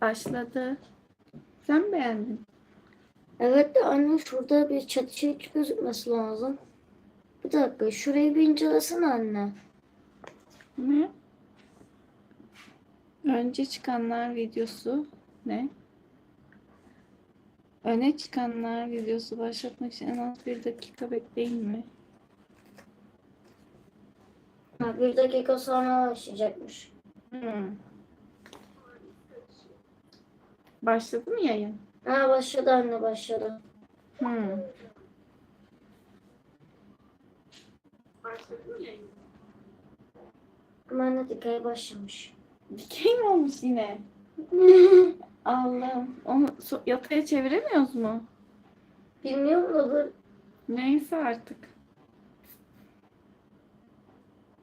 başladı. Sen beğendin? Evet de anne şurada bir çatı çekiç gözükmesi lazım. Bir dakika şurayı bir incelesene anne. Ne? Önce çıkanlar videosu ne? Öne çıkanlar videosu başlatmak için en az bir dakika bekleyin mi? Ha, bir dakika sonra başlayacakmış. Hmm. Başladı mı yayın? Ha başladı anne başladı. Hmm. Başladı mı yayın? Ama anne dikey başlamış. Dikey mi olmuş yine? Allah'ım. Onu so- yataya çeviremiyoruz mu? Bilmiyorum dur. Neyse artık.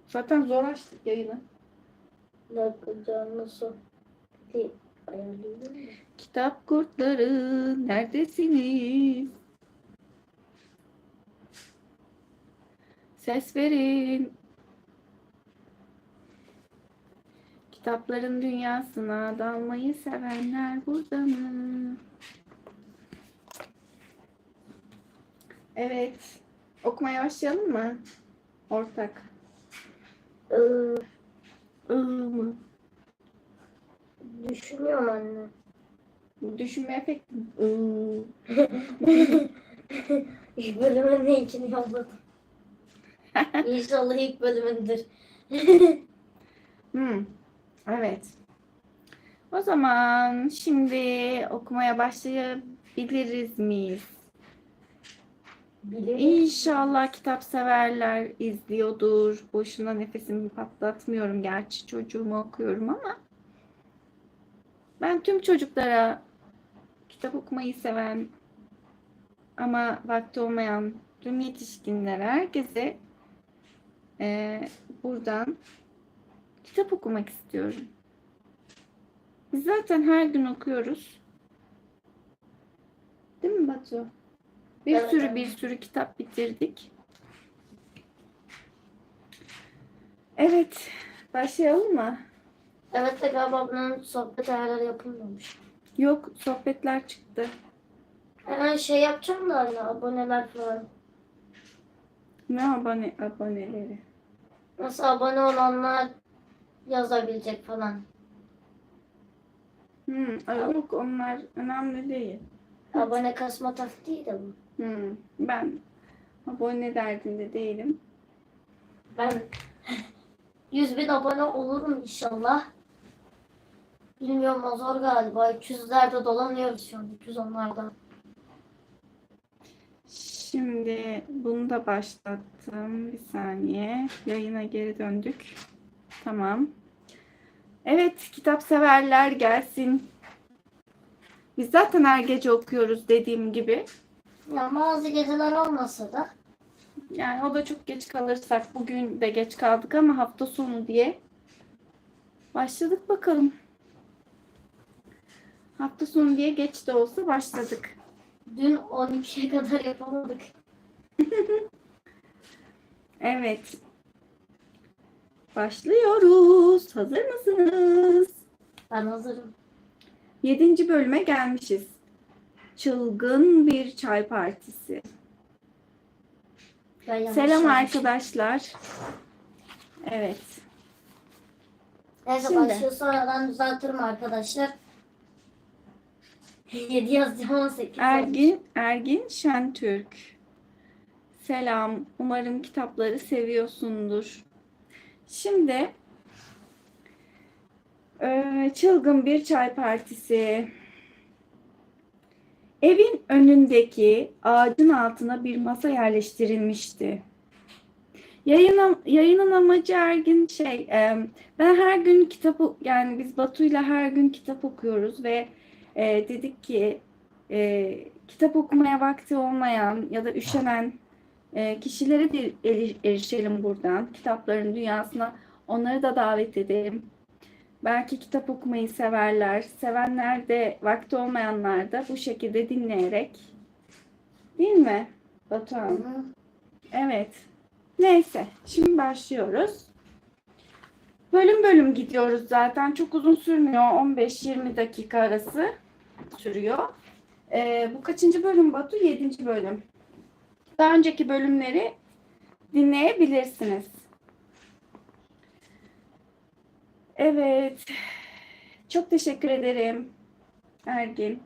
Zaten zor açtık yayını. Can nasıl? Mı? Kitap kurtları neredesiniz? Ses verin. Kitapların dünyasına dalmayı sevenler burada mı? Evet. Okumaya başlayalım mı? Ortak. Iı mı? Düşünüyorum anne. Düşünme efekti. Iı. İlk bölümün ne için yolladım. İnşallah ilk bölümündür. Hmm, evet. O zaman şimdi okumaya başlayabiliriz miyiz? Bilirim. İnşallah kitap severler izliyordur. Boşuna nefesimi patlatmıyorum. Gerçi çocuğumu okuyorum ama ben tüm çocuklara kitap okumayı seven ama vakti olmayan tüm yetişkinlere herkese eee, buradan kitap okumak istiyorum. Biz zaten her gün okuyoruz. Değil mi Batu? Bir Evet, sürü bir sürü kitap bitirdik. Evet, başlayalım mı? Evet de galiba bunun sohbet ayarları yapılmamış. Yok, sohbetler çıktı. Hemen şey yapacağım da anne aboneler falan. Ne abone aboneleri? Nasıl abone olanlar yazabilecek falan. Hmm, yok onlar önemli değil. Abone kasma taktiği de bu. Hmm, ben abone derdinde değilim. Ben 100 bin abone olurum inşallah. Bilmiyorum o zor galiba. 200'lerde dolanıyoruz şu an. 210'larda. Şimdi bunu da başlattım. Bir saniye. Yayına geri döndük. Tamam. Evet, kitap severler gelsin. Biz zaten her gece okuyoruz dediğim gibi. Ya bazı geceler olmasa da Yani o da çok geç kalırsak bugün de geç kaldık ama hafta sonu diye başladık bakalım. Hafta sonu diye geç de olsa başladık. dün 12'ye kadar yapamadık. Evet. Başlıyoruz. Hazır mısınız? Ben hazırım. Yedinci bölüme gelmişiz. Çılgın bir çay partisi. Selam arkadaşlar. Evet. Neyse Şimdi. başlıyor sonradan düzeltirim arkadaşlar. 7 yazacağım 18. Ergin Ergin Şentürk. Selam. Umarım kitapları seviyorsundur. Şimdi eee, çılgın bir çay partisi. Evin önündeki ağacın altına bir masa yerleştirilmişti. Yayının, yayının amacı Ergin şey, em, ben her gün kitap yani biz Batu'yla her gün kitap okuyoruz ve e, dedik ki e, kitap okumaya vakti olmayan ya da üşenen e, kişilere bir eri- erişelim buradan. Kitapların dünyasına onları da davet edelim. Belki kitap okumayı severler. Sevenler de vakti olmayanlar da bu şekilde dinleyerek. Değil mi Batuhan? Evet. Neyse. Şimdi başlıyoruz. Bölüm bölüm gidiyoruz zaten. Çok uzun sürmüyor. 15-20 dakika arası sürüyor. Ee, bu kaçıncı bölüm Batu? Yedinci bölüm. Daha önceki bölümleri dinleyebilirsiniz. Evet. Çok teşekkür ederim Ergin.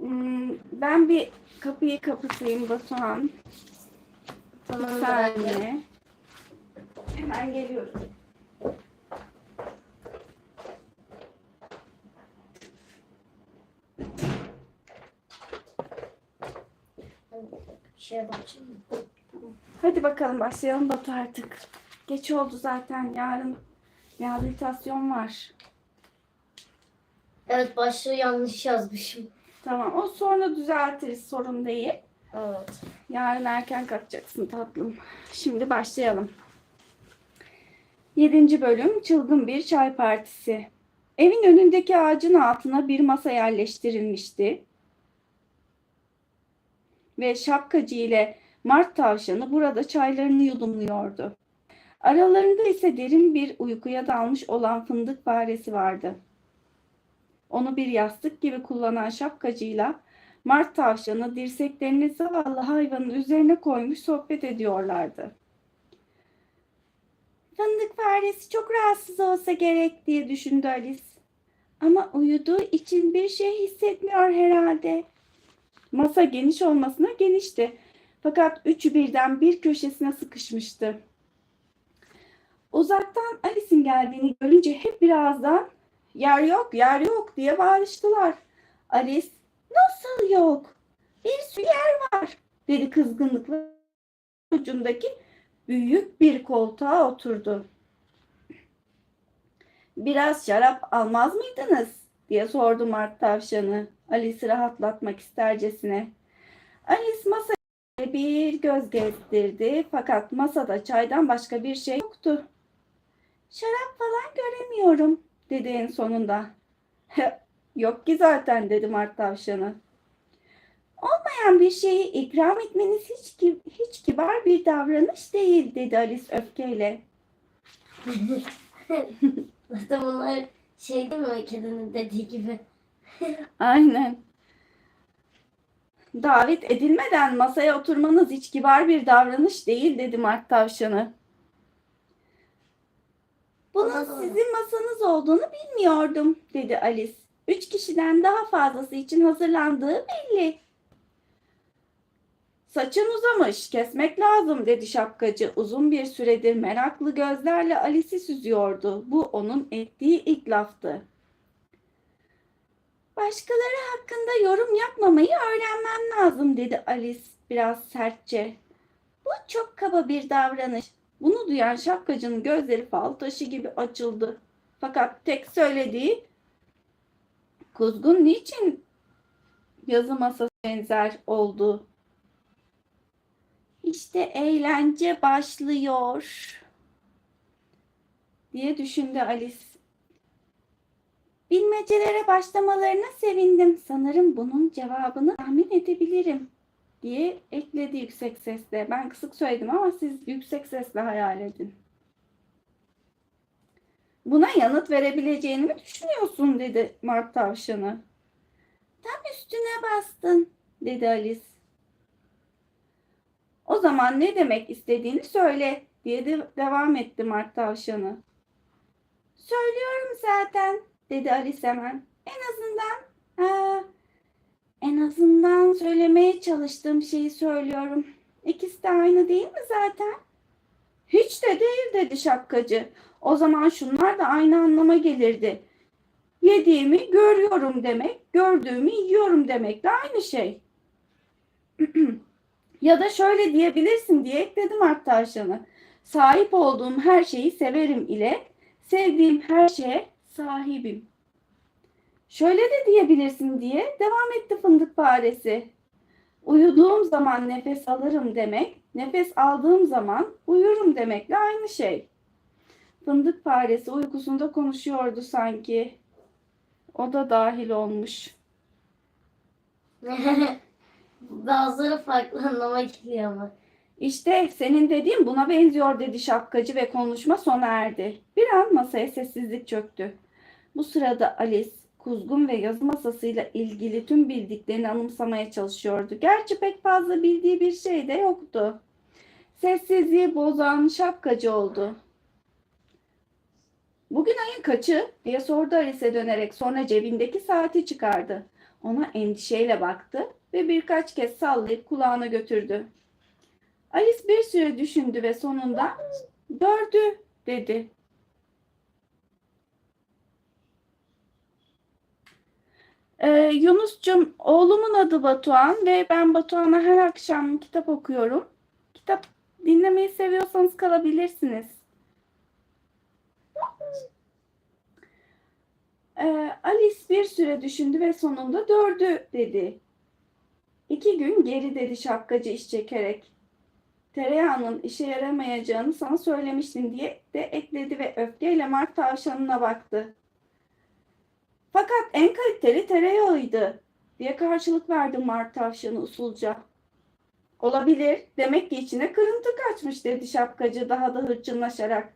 Hmm, Ben bir kapıyı kapatayım Batuhan. Bir Tamam saniye. Hemen geliyorum. Bir şeye bakayım. Hadi bakalım başlayalım Batu artık. Geç oldu zaten. Yarın rehabilitasyon var. Evet başlığı yanlış yazmışım. Tamam. O sonra düzeltiriz. Sorun değil. Evet. Yarın erken kalkacaksın tatlım. Şimdi başlayalım. Yedinci bölüm Çılgın Bir Çay Partisi. Evin önündeki ağacın altına bir masa yerleştirilmişti. Ve şapkacı ile Mart tavşanı burada çaylarını yudumluyordu. Aralarında ise derin bir uykuya dalmış olan fındık faresi vardı. Onu bir yastık gibi kullanan şapkacıyla Mart tavşanı dirseklerini zavallı hayvanın üzerine koymuş sohbet ediyorlardı. Fındık faresi çok rahatsız olsa gerek diye düşündü Alice. Ama uyuduğu için bir şey hissetmiyor herhalde. Masa geniş olmasına genişti. Fakat üçü birden bir köşesine sıkışmıştı. Uzaktan Alice'in geldiğini görünce hep birazdan yer yok, yer yok diye bağırıştılar. Alice Nasıl yok? Bir sürü yer var, dedi kızgınlıkla ucundaki büyük bir koltuğa oturdu. Biraz şarap almaz mıydınız? diye sordu Mart tavşanı. Alice'i rahatlatmak istercesine. Alice masaya bir göz gezdirdi fakat masada çaydan başka bir şey yoktu. Şarap falan göremiyorum dedi en sonunda. Yok ki zaten dedi Mart tavşanı. Olmayan bir şeyi ikram etmeniz hiç, ki- hiç kibar bir davranış değil dedi Alice öfkeyle. Zaten bunlar şey değil mi kedinin dediği gibi. Aynen. Davet edilmeden masaya oturmanız hiç kibar bir davranış değil dedi Mart tavşanı. Bunun sizin masanız olduğunu bilmiyordum dedi Alice. Üç kişiden daha fazlası için hazırlandığı belli. Saçın uzamış, kesmek lazım dedi şapkacı. Uzun bir süredir meraklı gözlerle Alice'i süzüyordu. Bu onun ettiği ilk laftı. Başkaları hakkında yorum yapmamayı öğrenmem lazım dedi Alice biraz sertçe. Bu çok kaba bir davranış. Bunu duyan şapkacının gözleri fal taşı gibi açıldı. Fakat tek söylediği kuzgun niçin yazı masası benzer oldu. İşte eğlence başlıyor diye düşündü Alice. Bilmecelere başlamalarına sevindim. Sanırım bunun cevabını tahmin edebilirim diye ekledi yüksek sesle. Ben kısık söyledim ama siz yüksek sesle hayal edin. Buna yanıt verebileceğini mi düşünüyorsun dedi Mart tavşanı. Tam üstüne bastın dedi Alice. O zaman ne demek istediğini söyle diye de devam etti Mart tavşanı. Söylüyorum zaten dedi Alice hemen. En azından aa, en azından söylemeye çalıştığım şeyi söylüyorum. İkisi de aynı değil mi zaten? Hiç de değil dedi şapkacı. O zaman şunlar da aynı anlama gelirdi. Yediğimi görüyorum demek, gördüğümü yiyorum demek de aynı şey. ya da şöyle diyebilirsin diye ekledim Mart tavşanı. Sahip olduğum her şeyi severim ile sevdiğim her şeye sahibim. Şöyle de diyebilirsin diye devam etti fındık faresi. Uyuduğum zaman nefes alırım demek, nefes aldığım zaman uyurum demekle aynı şey. Fındık faresi uykusunda konuşuyordu sanki. O da dahil olmuş. Bazıları farklı anlama geliyor ama. İşte senin dediğin buna benziyor dedi şapkacı ve konuşma sona erdi. Bir an masaya sessizlik çöktü. Bu sırada Alice kuzgun ve yazı masasıyla ilgili tüm bildiklerini anımsamaya çalışıyordu. Gerçi pek fazla bildiği bir şey de yoktu. Sessizliği bozan şapkacı oldu. Bugün ayın kaçı? diye sordu Alice'e dönerek sonra cebindeki saati çıkardı. Ona endişeyle baktı ve birkaç kez sallayıp kulağına götürdü. Alice bir süre düşündü ve sonunda dördü dedi. Ee, Yunus'cum oğlumun adı Batuhan ve ben Batuhan'a her akşam kitap okuyorum. Kitap dinlemeyi seviyorsanız kalabilirsiniz. Ee, Alice bir süre düşündü ve sonunda dördü dedi. İki gün geri dedi şapkacı iş çekerek. Tereyağının işe yaramayacağını sana söylemiştim diye de ekledi ve öfkeyle Mart tavşanına baktı. Fakat en kaliteli tereyağıydı diye karşılık verdi Mart tavşanı usulca. Olabilir. Demek ki içine kırıntı kaçmış dedi şapkacı daha da hırçınlaşarak.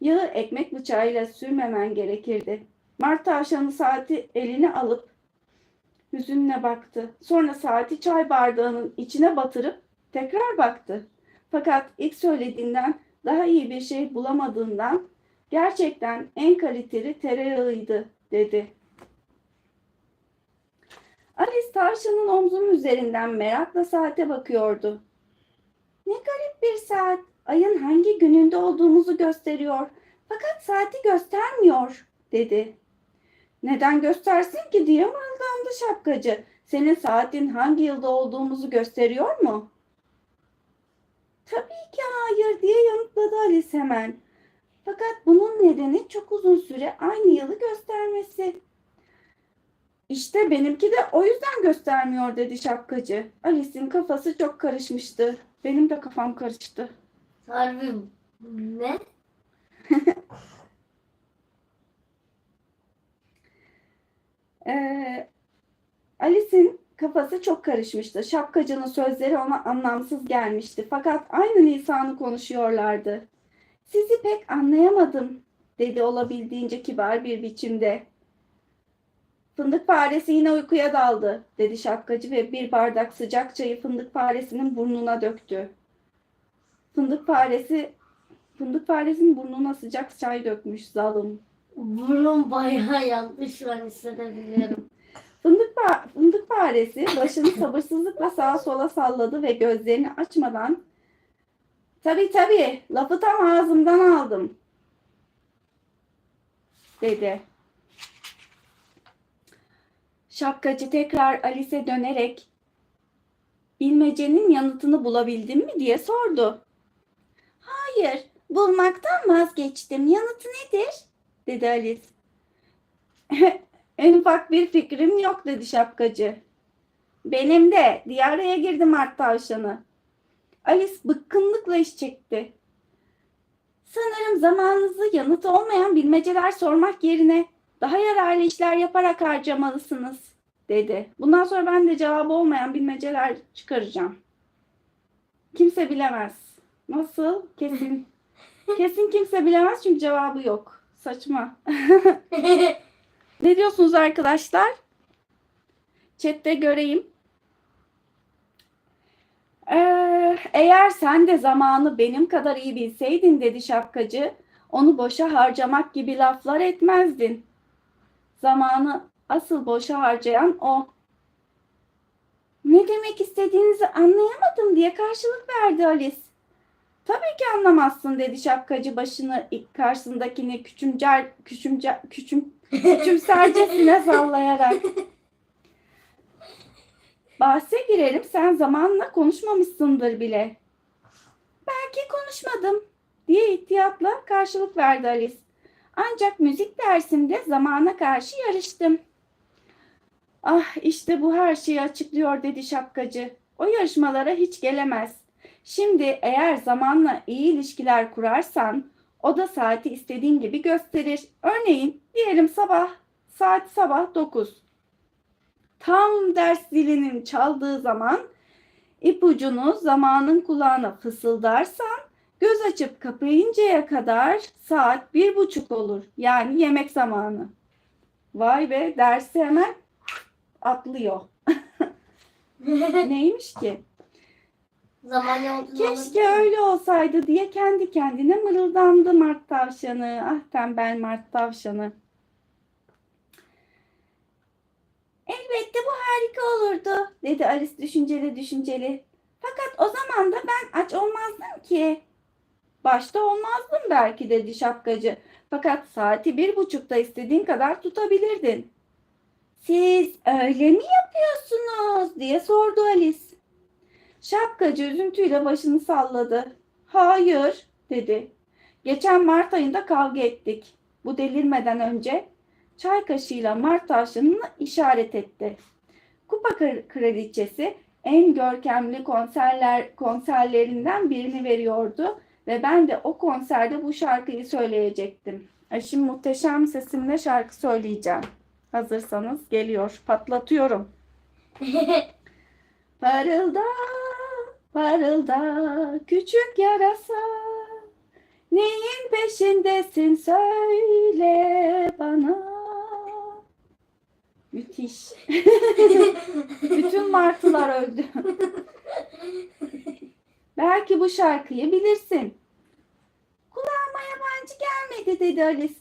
Yağı ekmek bıçağıyla sürmemen gerekirdi. Mart tavşanı saati eline alıp hüzünle baktı. Sonra saati çay bardağının içine batırıp tekrar baktı. Fakat ilk söylediğinden daha iyi bir şey bulamadığından gerçekten en kaliteli tereyağıydı dedi. Alice tavşanın omzunun üzerinden merakla saate bakıyordu. Ne garip bir saat. Ayın hangi gününde olduğumuzu gösteriyor. Fakat saati göstermiyor, dedi. Neden göstersin ki diye mırıldandı şapkacı. Senin saatin hangi yılda olduğumuzu gösteriyor mu? Tabii ki hayır diye yanıtladı Alice hemen. Fakat bunun nedeni çok uzun süre aynı yılı göstermesi. İşte benimki de o yüzden göstermiyor dedi şapkacı. Alice'in kafası çok karışmıştı. Benim de kafam karıştı. Harbi ne? Ee, Alice'in kafası çok karışmıştı. Şapkacının sözleri ona anlamsız gelmişti. Fakat aynı lisanı konuşuyorlardı. Sizi pek anlayamadım, dedi olabildiğince kibar bir biçimde. Fındık faresi yine uykuya daldı, dedi şapkacı ve bir bardak sıcak çayı fındık faresinin burnuna döktü. Fındık faresi, fındık faresinin burnuna sıcak çay dökmüş zalim. Burnum bayağı yandı şu an hissedebiliyorum. Fındık, fa- fındık faresi başını sabırsızlıkla sağa sola salladı ve gözlerini açmadan tabii tabii lafı tam ağzımdan aldım dedi. Şapkacı tekrar Alice'e dönerek bilmecenin yanıtını bulabildin mi diye sordu. Hayır, bulmaktan vazgeçtim. Yanıtı nedir? dedi Alice. En ufak bir fikrim yok dedi şapkacı. Benim de diye araya girdi Mart tavşanı. Alice bıkkınlıkla iş çekti. Sanırım zamanınızı yanıtı olmayan bilmeceler sormak yerine daha yararlı işler yaparak harcamalısınız dedi. Bundan sonra ben de cevabı olmayan bilmeceler çıkaracağım. Kimse bilemez. Nasıl? Kesin. Kesin kimse bilemez çünkü cevabı yok. Saçma. Ne diyorsunuz arkadaşlar? Chat'te göreyim. Ee, eğer sen de zamanı benim kadar iyi bilseydin dedi şapkacı, onu boşa harcamak gibi laflar etmezdin. Zamanı asıl boşa harcayan o. Ne demek istediğinizi anlayamadım diye karşılık verdi Alice. Tabii ki anlamazsın dedi şapkacı başını karşısındakini küçümcer, küçümcer, küçüm, küçümsercesine sallayarak. Bahse girerim sen zamanla konuşmamışsındır bile. Belki konuşmadım diye ihtiyatla karşılık verdi Alice. Ancak müzik dersimde zamana karşı yarıştım. Ah işte bu her şeyi açıklıyor dedi şapkacı. O yarışmalara hiç gelemez. Şimdi eğer zamanla iyi ilişkiler kurarsan o da saati istediğin gibi gösterir. Örneğin diyelim sabah saat sabah 9. Tam ders zilinin çaldığı zaman İpucunu zamanın kulağına fısıldarsan göz açıp kapayıncaya kadar saat bir buçuk olur. Yani yemek zamanı. Vay be dersi hemen atlıyor. Neymiş ki? Zaman yolculuğu Keşke öyle olsaydı diye kendi kendine mırıldandı Mart tavşanı. Ah tembel Mart tavşanı. Elbette bu harika olurdu dedi Alice düşünceli düşünceli. Fakat o zaman da ben aç olmazdım ki. Başta olmazdım belki dedi şapkacı. Fakat saati bir buçukta istediğin kadar tutabilirdin. Siz öyle mi yapıyorsunuz diye sordu Alice. Şapkacı üzüntüyle başını salladı. Hayır dedi. Geçen Mart ayında kavga ettik. Bu delirmeden önce çay kaşığıyla Mart tavşanını işaret etti. Kupa Kraliçesi en görkemli konserler konserlerinden birini veriyordu ve ben de o konserde bu şarkıyı söyleyecektim. Ay, Şimdi muhteşem sesimle şarkı söyleyeceğim. Hazırsanız geliyor. Patlatıyorum. Parılda, parılda küçük yarasa. Neyin peşindesin söyle bana. Müthiş. Bütün martılar öldü. Belki bu şarkıyı bilirsin. Kulağıma yabancı gelmedi dedi Alice.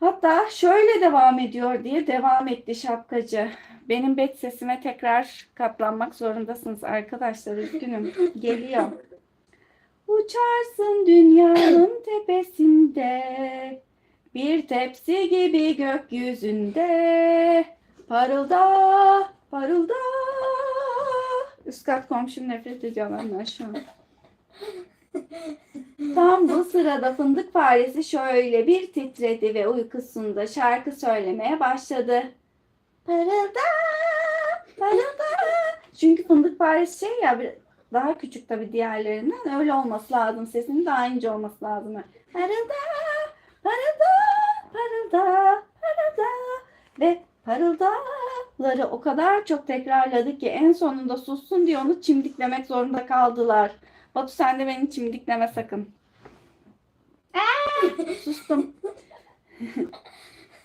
Hatta şöyle devam ediyor diye devam etti şapkacı. Benim bet sesime tekrar katlanmak zorundasınız arkadaşlar. Üzgünüm. Geliyor. Uçarsın dünyanın tepesinde. Bir tepsi gibi gökyüzünde. Parılda, parılda. Üst kat komşum nefret ediyor benden şu an. Tam bu sırada fındık faresi şöyle bir titredi ve uykusunda şarkı söylemeye başladı. Parılda, parılda. Çünkü fındık faresi şey ya bir, daha küçük tabii diğerlerinden öyle olması lazım. Sesinin daha ince olması lazım. Parılda, parılda, parılda, parılda. Ve parıldaları o kadar çok tekrarladı ki en sonunda sussun diye onu çimdiklemek zorunda kaldılar. Batu sen de beni çimdikleme sakın. Sustum.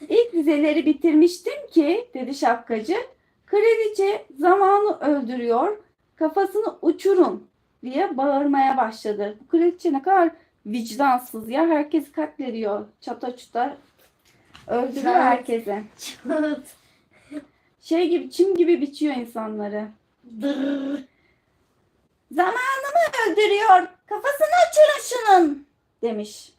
İlk dizeleri bitirmiştim ki dedi şapkacı. Kraliçe zamanı öldürüyor. Kafasını uçurun diye bağırmaya başladı. Bu kraliçe ne kadar vicdansız ya. Herkesi katlediyor. Çata çuta öldürüyor herkese. Şey gibi çim gibi biçiyor insanları. Zamanımı öldürüyor. Kafasını uçurun şunun demiş.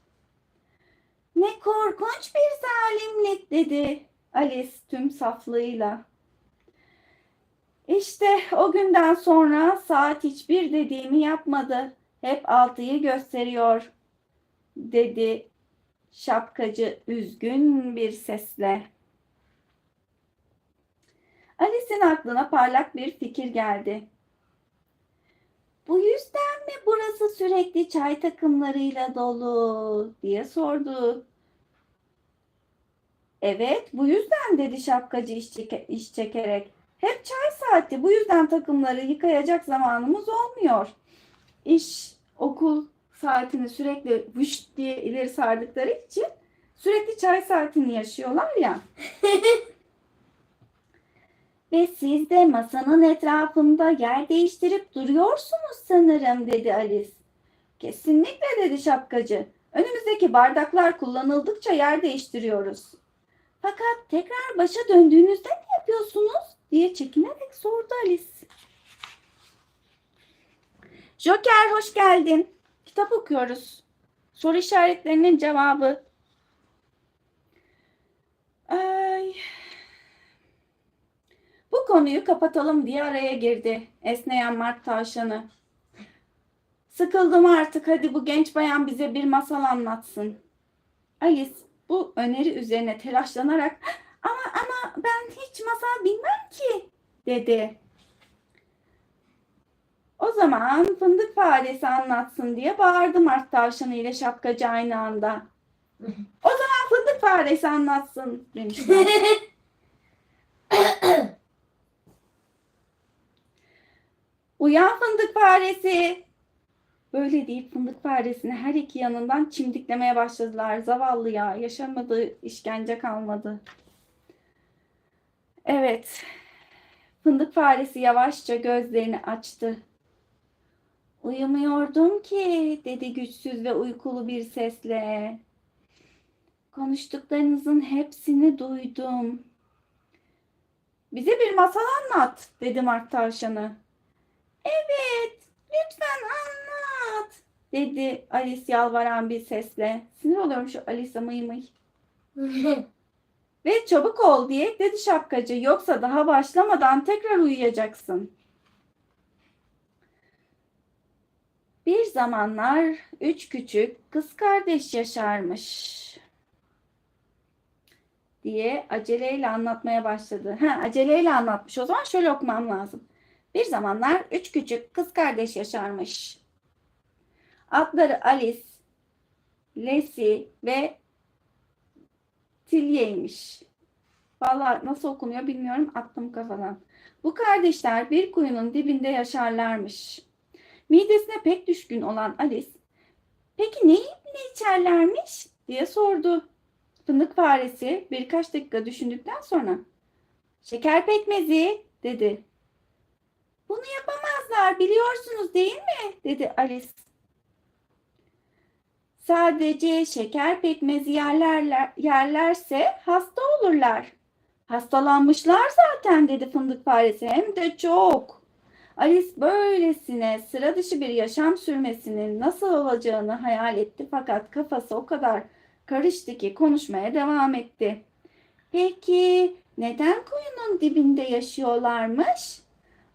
Ne korkunç bir zalimlik dedi Alice tüm saflığıyla. İşte o günden sonra saat hiçbir dediğimi yapmadı. Hep altıyı gösteriyor dedi şapkacı üzgün bir sesle. Alice'in aklına parlak bir fikir geldi. Bu yüzden mi burası sürekli çay takımlarıyla dolu diye sordu. Evet, bu yüzden dedi şapkacı iş, çeke- iş çekerek. Hep çay saati, bu yüzden takımları yıkayacak zamanımız olmuyor. İş, okul saatini sürekli vış diye ileri sardıkları için sürekli çay saatini yaşıyorlar ya. Ve siz de masanın etrafında yer değiştirip duruyorsunuz sanırım dedi Alice. Kesinlikle dedi şapkacı. Önümüzdeki bardaklar kullanıldıkça yer değiştiriyoruz. Fakat tekrar başa döndüğünüzde ne yapıyorsunuz diye çekinerek sordu Alice. Joker hoş geldin. Kitap okuyoruz. Soru işaretlerinin cevabı. Ay. Bu konuyu kapatalım diye araya girdi esneyen Mart tavşanı. Sıkıldım artık hadi bu genç bayan bize bir masal anlatsın. Alice bu öneri üzerine telaşlanarak ama ama ben hiç masal bilmem ki dedi. O zaman fındık faresi anlatsın diye bağırdı Mart tavşanı ile şapkacı aynı anda. O zaman fındık faresi anlatsın demişler. Uyan fındık faresi. Böyle deyip fındık faresini her iki yanından çimdiklemeye başladılar. Zavallı ya, yaşamadığı işkence kalmadı. Evet, fındık faresi yavaşça gözlerini açtı. Uyumuyordum ki, dedi güçsüz ve uykulu bir sesle. Konuştuklarınızın hepsini duydum. Bize bir masal anlat, dedi Mart tavşanı. Evet, lütfen anlat, dedi Alice yalvaran bir sesle. Sinir oluyorum şu Alice'e mıy mıy. Ve çabuk ol diye ekledi şapkacı. Yoksa daha başlamadan tekrar uyuyacaksın. Bir zamanlar üç küçük kız kardeş yaşarmış diye aceleyle anlatmaya başladı. Ha, aceleyle anlatmış. O zaman şöyle okumam lazım. Bir zamanlar üç küçük kız kardeş yaşarmış. Adları Alice, Lesi ve Tilye'ymiş. Vallahi nasıl okunuyor bilmiyorum attım kafadan. Bu kardeşler bir kuyunun dibinde yaşarlarmış. Midesine pek düşkün olan Alice, peki ne yiyip ne içerlermiş diye sordu. Fındık faresi birkaç dakika düşündükten sonra şeker pekmezi dedi. Bunu yapamazlar biliyorsunuz değil mi? dedi Alice. Sadece şeker pekmezi yerlerler, yerlerse hasta olurlar. Hastalanmışlar zaten dedi fındık faresi hem de çok. Alice böylesine sıra dışı bir yaşam sürmesinin nasıl olacağını hayal etti fakat kafası o kadar karıştı ki konuşmaya devam etti. Peki neden kuyunun dibinde yaşıyorlarmış?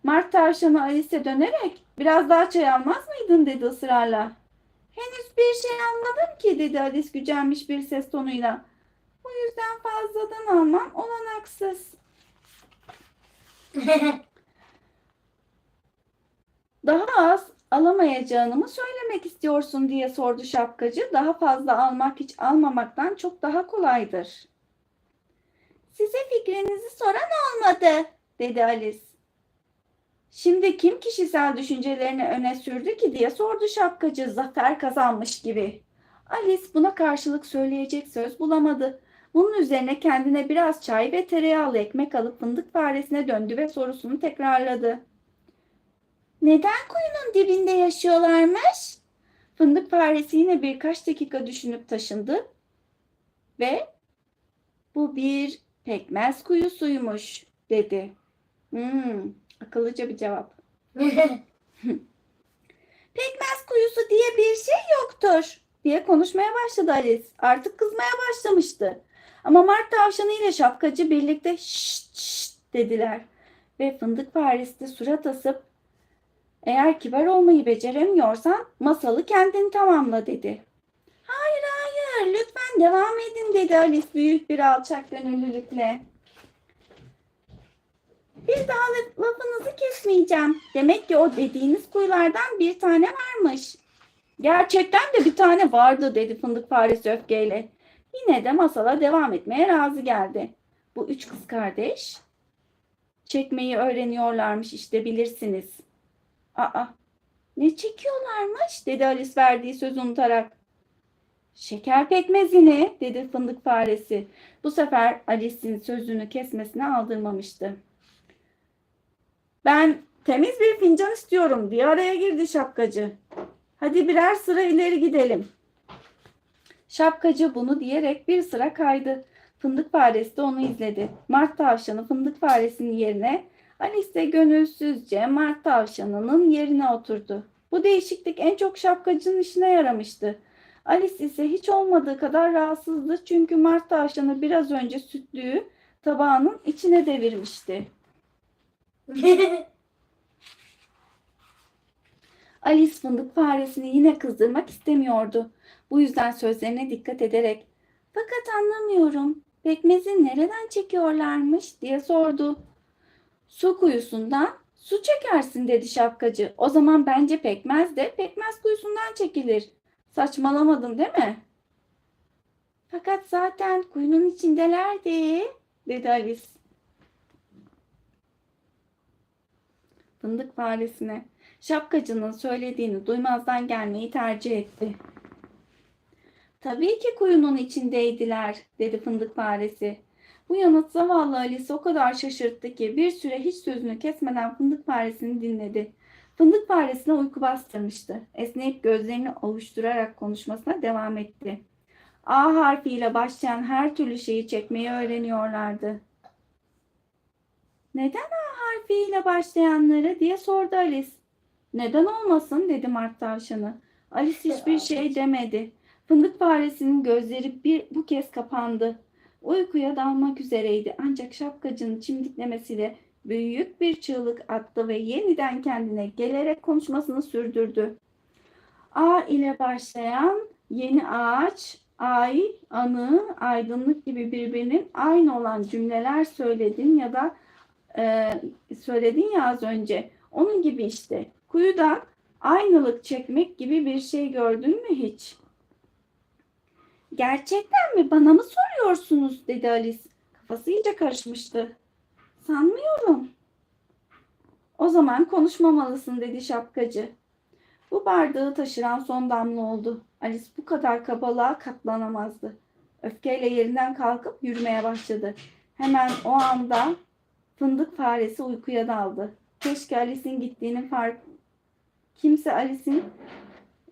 Mart tavşanı Alice'e dönerek biraz daha çay almaz mıydın dedi ısrarla. Henüz bir şey anladım ki dedi Alice gücenmiş bir ses tonuyla. Bu yüzden fazladan almam olanaksız. Daha az alamayacağını mı söylemek istiyorsun diye sordu şapkacı. Daha fazla almak hiç almamaktan çok daha kolaydır. Size fikrinizi soran olmadı dedi Alice. Şimdi kim kişisel düşüncelerini öne sürdü ki diye sordu şapkacı zafer kazanmış gibi. Alice buna karşılık söyleyecek söz bulamadı. Bunun üzerine kendine biraz çay ve tereyağlı ekmek alıp fındık faresine döndü ve sorusunu tekrarladı. Neden kuyunun dibinde yaşıyorlarmış? Fındık faresi yine birkaç dakika düşünüp taşındı ve bu bir pekmez kuyusuymuş dedi. Hmm, akıllıca bir cevap. Pekmez kuyusu diye bir şey yoktur diye konuşmaya başladı Alice. Artık kızmaya başlamıştı. Ama Mart tavşanı ile şapkacı birlikte şşt şşt dediler. Ve fındık faresi surat asıp eğer kibar olmayı beceremiyorsan masalı kendin tamamla dedi. Hayır hayır lütfen devam edin dedi Alice büyük bir alçak gönüllülükle. Bir daha laf- lafınızı kesmeyeceğim. Demek ki o dediğiniz kuyulardan bir tane varmış. Gerçekten de bir tane vardı dedi fındık faresi öfkeyle. Yine de masala devam etmeye razı geldi. Bu üç kız kardeş çekmeyi öğreniyorlarmış işte bilirsiniz. Aa ne çekiyorlarmış dedi Alice verdiği sözü unutarak. Şeker pekmezini dedi fındık faresi. Bu sefer Alice'in sözünü kesmesine aldırmamıştı. Ben temiz bir fincan istiyorum diye araya girdi şapkacı. Hadi birer sıra ileri gidelim. Şapkacı bunu diyerek bir sıra kaydı. Fındık faresi de onu izledi. Mart tavşanı fındık faresinin yerine Alice gönülsüzce Mart tavşanının yerine oturdu. Bu değişiklik en çok şapkacının işine yaramıştı. Alice ise hiç olmadığı kadar rahatsızdı çünkü Mart tavşanı biraz önce sütlüğü tabağının içine devirmişti. Alice fındık faresini yine kızdırmak istemiyordu. Bu yüzden sözlerine dikkat ederek fakat anlamıyorum pekmezi nereden çekiyorlarmış diye sordu. Su kuyusundan su çekersin dedi şapkacı. O zaman bence pekmez de pekmez kuyusundan çekilir. Saçmalamadın değil mi? Fakat zaten kuyunun içindelerdi dedi Alice. Fındık faresine Şapkacının söylediğini duymazdan gelmeyi tercih etti. Tabii ki kuyunun içindeydiler, dedi fındık faresi. Bu yanıt zavallı Alice o kadar şaşırttı ki bir süre hiç sözünü kesmeden fındık faresini dinledi. Fındık faresine uyku bastırmıştı. Esneyip gözlerini ovuşturarak konuşmasına devam etti. A harfiyle başlayan her türlü şeyi çekmeyi öğreniyorlardı. Neden A harfiyle başlayanları diye sordu Alice. Neden olmasın dedi Mart tavşanı. Alice hiçbir şey demedi. Fındık faresinin gözleri bir bu kez kapandı. Uykuya dalmak üzereydi ancak şapkacının çimdiklemesiyle büyük bir çığlık attı ve yeniden kendine gelerek konuşmasını sürdürdü. A ile başlayan yeni ağaç, ay, anı, aydınlık gibi birbirinin aynı olan cümleler söyledin ya da e, söyledin ya az önce. Onun gibi işte. Kuyudan aynılık çekmek gibi bir şey gördün mü hiç? Gerçekten mi? Bana mı soruyorsunuz? dedi Alice. Kafası iyice karışmıştı. Sanmıyorum. O zaman konuşmamalısın dedi şapkacı. Bu bardağı taşıran son damla oldu. Alice bu kadar kabalığa katlanamazdı. Öfkeyle yerinden kalkıp yürümeye başladı. Hemen o anda fındık faresi uykuya daldı. Keşke Alice'in gittiğinin fark kimse Alice'in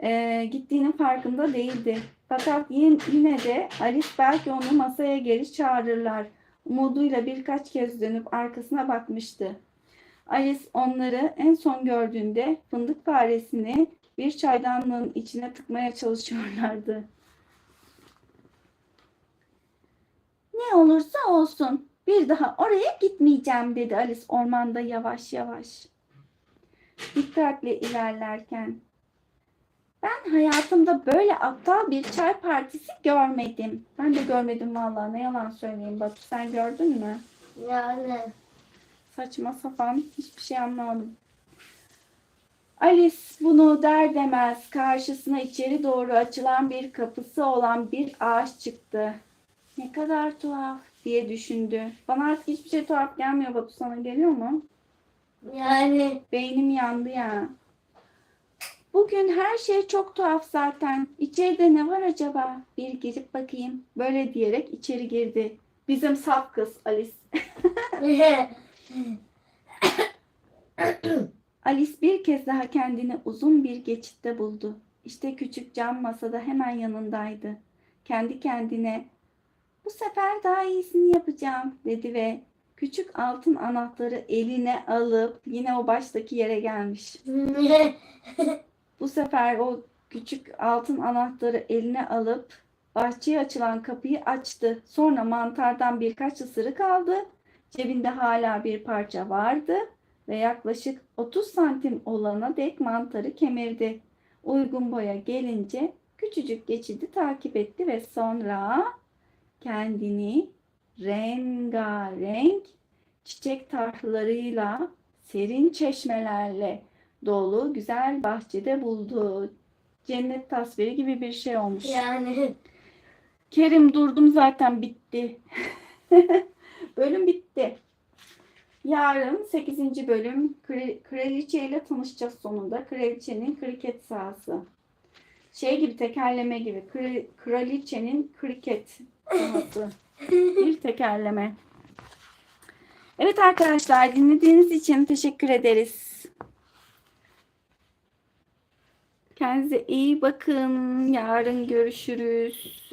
eee, gittiğinin farkında değildi. Fakat yin- yine de Alice belki onu masaya geri çağırırlar. Umuduyla birkaç kez dönüp arkasına bakmıştı. Alice onları en son gördüğünde fındık faresini bir çaydanlığın içine tıkmaya çalışıyorlardı. Ne olursa olsun bir daha oraya gitmeyeceğim dedi Alice ormanda yavaş yavaş. Dikkatle ilerlerken. Ben hayatımda böyle aptal bir çay partisi görmedim. Ben de görmedim vallahi ne yalan söyleyeyim Batu sen gördün mü? Yani Saçma sapan hiçbir şey anlamadım. Alice bunu der demez karşısına içeri doğru açılan bir kapısı olan bir ağaç çıktı. Ne kadar tuhaf diye düşündü. Bana artık hiçbir şey tuhaf gelmiyor Batu sana geliyor mu? yani Beynim yandı ya. Bugün her şey çok tuhaf zaten. İçeride ne var acaba? Bir girip bakayım. Böyle diyerek içeri girdi. Bizim saf kız Alice. Alice bir kez daha kendini uzun bir geçitte buldu. İşte küçük cam masada hemen yanındaydı. Kendi kendine bu sefer daha iyisini yapacağım dedi ve küçük altın anahtarı eline alıp yine o baştaki yere gelmiş. Bu sefer o küçük altın anahtarı eline alıp bahçeye açılan kapıyı açtı. Sonra mantardan birkaç ısırık aldı. Cebinde hala bir parça vardı ve yaklaşık 30 santim olana dek mantarı kemirdi. Uygun boya gelince küçücük geçidi takip etti ve sonra kendini rengarenk çiçek tarhlarıyla, serin çeşmelerle dolu güzel bahçede buldu. Cennet tasviri gibi bir şey olmuş. yani Kerim durdum zaten bitti. Bölüm bitti. Yarın 8. bölüm Kra- Kraliçe ile tanışacağız sonunda. Kraliçenin kriket sahası. Şey gibi tekerleme gibi. Kra- Kraliçenin kriket Bir tekerleme. Evet arkadaşlar dinlediğiniz için teşekkür ederiz. Kendinize iyi bakın. Yarın görüşürüz.